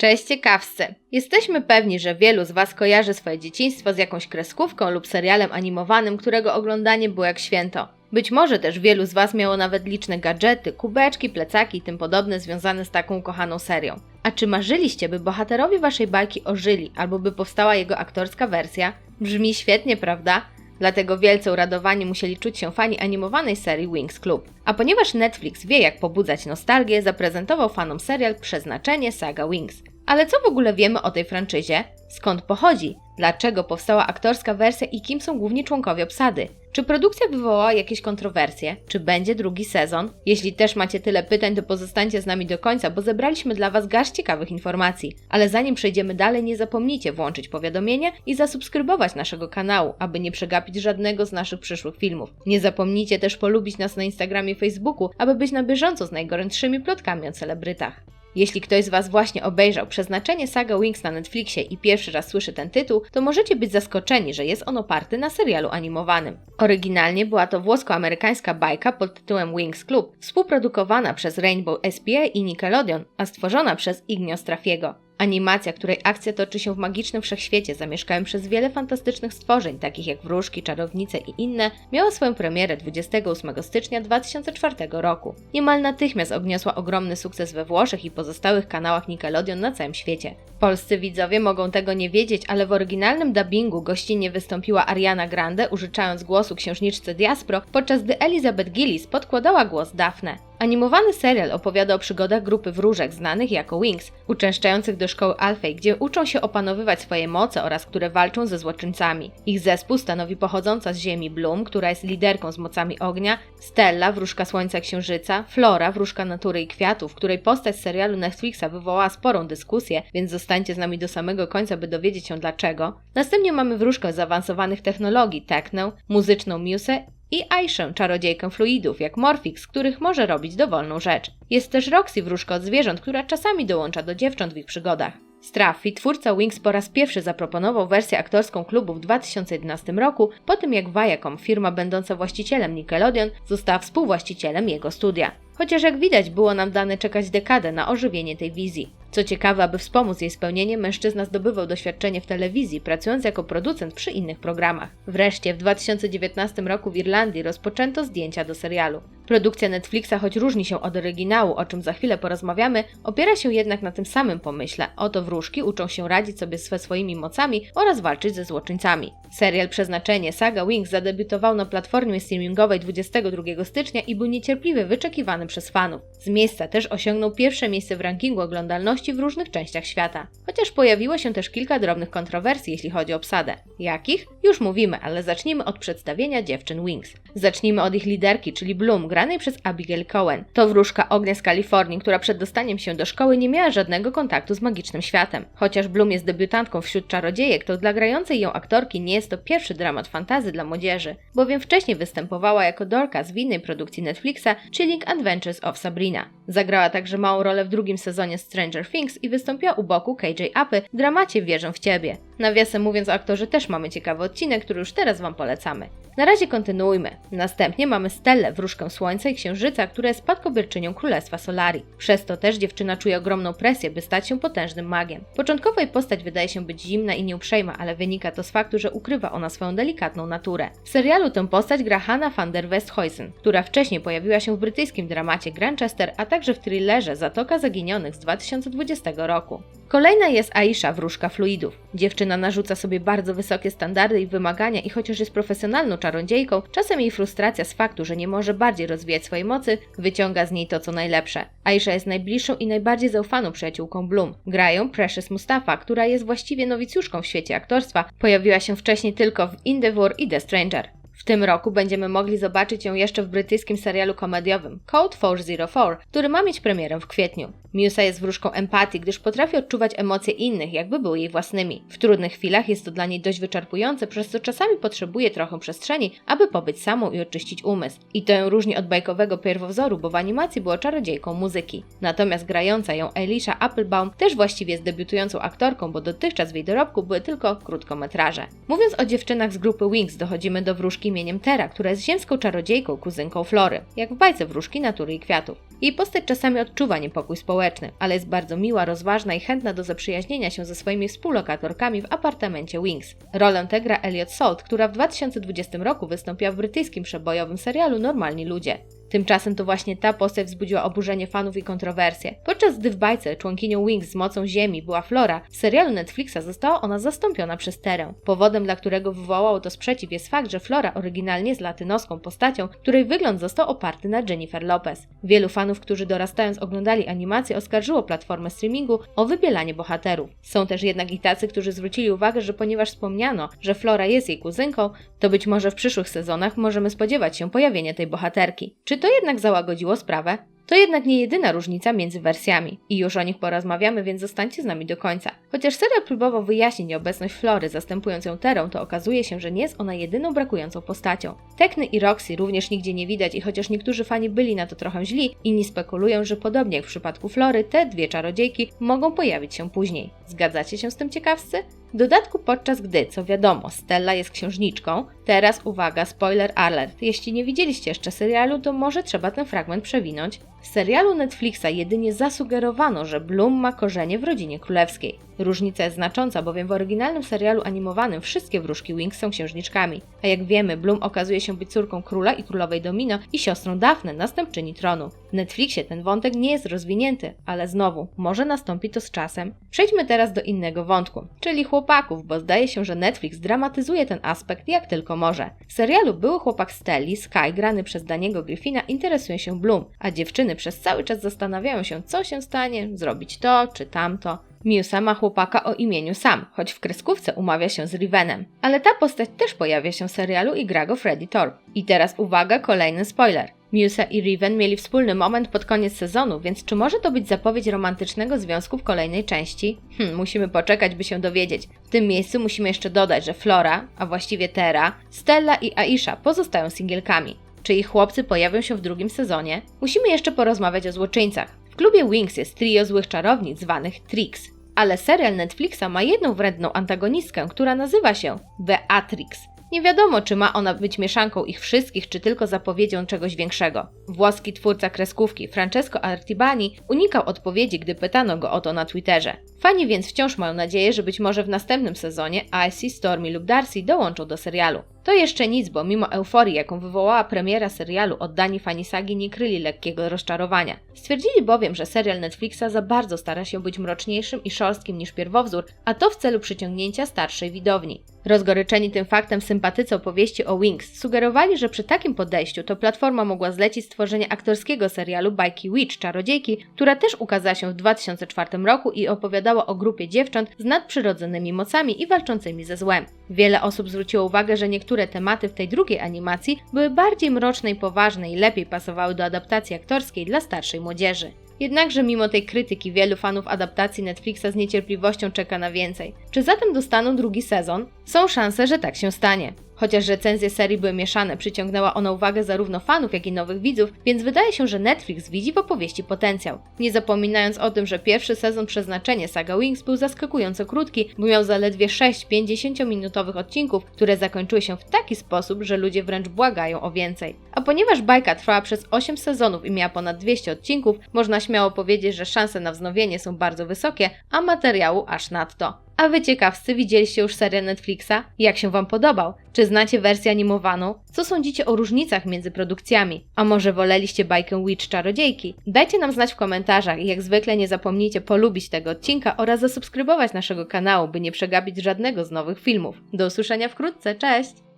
Cześć ciekawscy! Jesteśmy pewni, że wielu z Was kojarzy swoje dzieciństwo z jakąś kreskówką lub serialem animowanym, którego oglądanie było jak święto. Być może też wielu z Was miało nawet liczne gadżety, kubeczki, plecaki i tym podobne związane z taką ukochaną serią. A czy marzyliście, by bohaterowie Waszej bajki ożyli, albo by powstała jego aktorska wersja? Brzmi świetnie, prawda? Dlatego wielce uradowani musieli czuć się fani animowanej serii Wings Club. A ponieważ Netflix wie jak pobudzać nostalgię, zaprezentował fanom serial Przeznaczenie Saga Wings. Ale co w ogóle wiemy o tej franczyzie? Skąd pochodzi? Dlaczego powstała aktorska wersja i kim są główni członkowie obsady? Czy produkcja wywołała jakieś kontrowersje? Czy będzie drugi sezon? Jeśli też macie tyle pytań, to pozostańcie z nami do końca, bo zebraliśmy dla Was garść ciekawych informacji. Ale zanim przejdziemy dalej, nie zapomnijcie włączyć powiadomienia i zasubskrybować naszego kanału, aby nie przegapić żadnego z naszych przyszłych filmów. Nie zapomnijcie też polubić nas na Instagramie i Facebooku, aby być na bieżąco z najgorętszymi plotkami o celebrytach. Jeśli ktoś z Was właśnie obejrzał Przeznaczenie Saga Wings na Netflixie i pierwszy raz słyszy ten tytuł, to możecie być zaskoczeni, że jest on oparty na serialu animowanym. Oryginalnie była to włosko-amerykańska bajka pod tytułem Wings Club, współprodukowana przez Rainbow SPA i Nickelodeon, a stworzona przez Ignio Strafiego. Animacja, której akcja toczy się w magicznym wszechświecie zamieszkałym przez wiele fantastycznych stworzeń, takich jak wróżki, czarownice i inne, miała swoją premierę 28 stycznia 2004 roku. Niemal natychmiast odniosła ogromny sukces we Włoszech i pozostałych kanałach Nickelodeon na całym świecie. Polscy widzowie mogą tego nie wiedzieć, ale w oryginalnym dubbingu gościnnie wystąpiła Ariana Grande, użyczając głosu księżniczce Diaspro, podczas gdy Elizabeth Gillis podkładała głos Daphne. Animowany serial opowiada o przygodach grupy wróżek znanych jako Wings, uczęszczających do szkoły Alfej, gdzie uczą się opanowywać swoje moce oraz które walczą ze złoczyńcami. Ich zespół stanowi pochodząca z ziemi Bloom, która jest liderką z mocami ognia, Stella, wróżka słońca księżyca, Flora, wróżka natury i kwiatów, której postać serialu Netflixa wywołała sporą dyskusję, więc zostańcie z nami do samego końca, by dowiedzieć się dlaczego. Następnie mamy wróżkę zaawansowanych technologii Techno, muzyczną Muse i Aishę, czarodziejkę fluidów, jak Morphix, których może robić dowolną rzecz. Jest też Roxy, wróżka od zwierząt, która czasami dołącza do dziewcząt w ich przygodach. Straffi, twórca Wings po raz pierwszy zaproponował wersję aktorską klubu w 2011 roku, po tym jak Viacom, firma będąca właścicielem Nickelodeon, została współwłaścicielem jego studia. Chociaż jak widać było nam dane czekać dekadę na ożywienie tej wizji. Co ciekawe, aby wspomóc jej spełnienie, mężczyzna zdobywał doświadczenie w telewizji, pracując jako producent przy innych programach. Wreszcie w 2019 roku w Irlandii rozpoczęto zdjęcia do serialu. Produkcja Netflixa, choć różni się od oryginału, o czym za chwilę porozmawiamy, opiera się jednak na tym samym pomyśle. Oto wróżki uczą się radzić sobie ze swoimi mocami oraz walczyć ze złoczyńcami. Serial Przeznaczenie Saga Wings zadebiutował na platformie streamingowej 22 stycznia i był niecierpliwie wyczekiwany przez fanów. Z miejsca też osiągnął pierwsze miejsce w rankingu oglądalności w różnych częściach świata. Chociaż pojawiło się też kilka drobnych kontrowersji, jeśli chodzi o obsadę. Jakich? Już mówimy, ale zacznijmy od przedstawienia dziewczyn Wings. Zacznijmy od ich liderki, czyli Bloom, granej przez Abigail Cohen. To wróżka ognia z Kalifornii, która przed dostaniem się do szkoły nie miała żadnego kontaktu z magicznym światem. Chociaż Bloom jest debiutantką wśród czarodziejek, to dla grającej ją aktorki nie jest to pierwszy dramat fantazy dla młodzieży, bowiem wcześniej występowała jako Dorcas w innej produkcji Netflixa Chilling Adventures of Sabrina. Zagrała także małą rolę w drugim sezonie Stranger Things i wystąpiła u boku KJ Apy w dramacie Wierzę w Ciebie. Nawiasem mówiąc o aktorze też mamy ciekawy odcinek, który już teraz Wam polecamy. Na razie kontynuujmy. Następnie mamy Stellę, wróżkę Słońca i Księżyca, która jest spadkobierczynią Królestwa Solari. Przez to też dziewczyna czuje ogromną presję, by stać się potężnym magiem. Początkowo jej postać wydaje się być zimna i nieuprzejma, ale wynika to z faktu, że ukrywa ona swoją delikatną naturę. W serialu tę postać gra Hanna van der Westhuizen, która wcześniej pojawiła się w brytyjskim dramacie Grantchester, a także w thrillerze Zatoka Zaginionych z 2020 roku. Kolejna jest Aisha, wróżka fluidów. Dziewczyna narzuca sobie bardzo wysokie standardy i wymagania i chociaż jest profesjonalną czarodziejką, czasem jej frustracja z faktu, że nie może bardziej rozwijać swojej mocy, wyciąga z niej to co najlepsze. Aisha jest najbliższą i najbardziej zaufaną przyjaciółką Bloom. Grają Precious Mustafa, która jest właściwie nowicjuszką w świecie aktorstwa. Pojawiła się wcześniej tylko w Endeavour i The Stranger. W tym roku będziemy mogli zobaczyć ją jeszcze w brytyjskim serialu komediowym Code 404, który ma mieć premierę w kwietniu. Musa jest wróżką empatii, gdyż potrafi odczuwać emocje innych, jakby były jej własnymi. W trudnych chwilach jest to dla niej dość wyczerpujące, przez co czasami potrzebuje trochę przestrzeni, aby pobyć samą i oczyścić umysł. I to ją różni od bajkowego pierwowzoru, bo w animacji była czarodziejką muzyki. Natomiast grająca ją Elisha Applebaum też właściwie jest debiutującą aktorką, bo dotychczas w jej dorobku były tylko krótkometraże. Mówiąc o dziewczynach z grupy Wings, dochodzimy do wróżki imieniem Tera, która jest ziemską czarodziejką, kuzynką Flory, jak w bajce Wróżki Natury i Kwiatów. Jej postać czasami odczuwa niepokój społeczny, ale jest bardzo miła, rozważna i chętna do zaprzyjaźnienia się ze swoimi współlokatorkami w apartamencie Wings. Rolę tę gra Elliot Salt, która w 2020 roku wystąpiła w brytyjskim przebojowym serialu Normalni Ludzie. Tymczasem to właśnie ta postać wzbudziła oburzenie fanów i kontrowersje. Podczas gdy w bajce członkinią Wings z mocą ziemi była Flora, w serialu Netflixa została ona zastąpiona przez Terę. Powodem, dla którego wywołało to sprzeciw jest fakt, że Flora oryginalnie jest latynoską postacią, której wygląd został oparty na Jennifer Lopez. Wielu fanów, którzy dorastając oglądali animację, oskarżyło platformę streamingu o wybielanie bohaterów. Są też jednak i tacy, którzy zwrócili uwagę, że ponieważ wspomniano, że Flora jest jej kuzynką, to być może w przyszłych sezonach możemy spodziewać się pojawienia tej bohaterki. Czy to jednak załagodziło sprawę? To jednak nie jedyna różnica między wersjami i już o nich porozmawiamy, więc zostańcie z nami do końca. Chociaż serial próbował wyjaśnić nieobecność Flory zastępując ją Terą, to okazuje się, że nie jest ona jedyną brakującą postacią. Tekny i Roxy również nigdzie nie widać i chociaż niektórzy fani byli na to trochę źli, inni spekulują, że podobnie jak w przypadku Flory, te dwie czarodziejki mogą pojawić się później. Zgadzacie się z tym ciekawscy? W dodatku podczas gdy, co wiadomo, Stella jest księżniczką, teraz uwaga, spoiler alert, jeśli nie widzieliście jeszcze serialu, to może trzeba ten fragment przewinąć. W serialu Netflixa jedynie zasugerowano, że Bloom ma korzenie w rodzinie królewskiej. Różnica jest znacząca, bowiem w oryginalnym serialu animowanym wszystkie wróżki Wings są księżniczkami, a jak wiemy, Bloom okazuje się być córką króla i królowej Domino i siostrą Daphne, następczyni tronu. W Netflixie ten wątek nie jest rozwinięty, ale znowu, może nastąpi to z czasem. Przejdźmy teraz do innego wątku, czyli chłopaków, bo zdaje się, że Netflix dramatyzuje ten aspekt jak tylko może. W serialu były chłopak Stelli, Sky, grany przez Daniego Griffina, interesuje się Bloom, a dziewczyny przez cały czas zastanawiają się, co się stanie, zrobić to czy tamto. Miusa ma chłopaka o imieniu Sam, choć w kreskówce umawia się z Rivenem. Ale ta postać też pojawia się w serialu i gra go Freddy Thorpe. I teraz uwaga, kolejny spoiler. Musa i Riven mieli wspólny moment pod koniec sezonu, więc czy może to być zapowiedź romantycznego związku w kolejnej części? Hm, musimy poczekać, by się dowiedzieć. W tym miejscu musimy jeszcze dodać, że Flora, a właściwie Tera, Stella i Aisha pozostają singielkami. Czy ich chłopcy pojawią się w drugim sezonie? Musimy jeszcze porozmawiać o złoczyńcach. W klubie Wings jest trio złych czarownic zwanych Trix, ale serial Netflixa ma jedną wredną antagonistkę, która nazywa się Beatrix. Nie wiadomo, czy ma ona być mieszanką ich wszystkich, czy tylko zapowiedzią czegoś większego. Włoski twórca kreskówki Francesco Artibani unikał odpowiedzi, gdy pytano go o to na Twitterze. Fani więc wciąż mają nadzieję, że być może w następnym sezonie Icy, Stormy lub Darcy dołączą do serialu. To jeszcze nic, bo mimo euforii, jaką wywołała premiera serialu, oddani fani sagi nie kryli lekkiego rozczarowania. Stwierdzili bowiem, że serial Netflixa za bardzo stara się być mroczniejszym i szorstkim niż pierwowzór, a to w celu przyciągnięcia starszej widowni. Rozgoryczeni tym faktem sympatycy opowieści o Wings sugerowali, że przy takim podejściu to platforma mogła zlecić stworzenie aktorskiego serialu bajki Witch Czarodziejki, która też ukazała się w 2004 roku i opowiadała o grupie dziewcząt z nadprzyrodzonymi mocami i walczącymi ze złem. Wiele osób zwróciło uwagę, że niektóre tematy w tej drugiej animacji były bardziej mroczne i poważne i lepiej pasowały do adaptacji aktorskiej dla starszej młodzieży. Jednakże mimo tej krytyki wielu fanów adaptacji Netflixa z niecierpliwością czeka na więcej. Czy zatem dostaną drugi sezon? Są szanse, że tak się stanie. Chociaż recenzje serii były mieszane, przyciągnęła ona uwagę zarówno fanów, jak i nowych widzów, więc wydaje się, że Netflix widzi w opowieści potencjał. Nie zapominając o tym, że pierwszy sezon Przeznaczenie Saga Wings był zaskakująco krótki, bo miał zaledwie 6 50-minutowych odcinków, które zakończyły się w taki sposób, że ludzie wręcz błagają o więcej. A ponieważ bajka trwała przez 8 sezonów i miała ponad 200 odcinków, można śmiało powiedzieć, że szanse na wznowienie są bardzo wysokie, a materiału aż nadto. A wy ciekawscy widzieliście już serial Netflixa? Jak się wam podobał? Czy znacie wersję animowaną? Co sądzicie o różnicach między produkcjami? A może woleliście bajkę Witch Czarodziejki? Dajcie nam znać w komentarzach i jak zwykle nie zapomnijcie polubić tego odcinka oraz zasubskrybować naszego kanału, by nie przegapić żadnego z nowych filmów. Do usłyszenia wkrótce, cześć!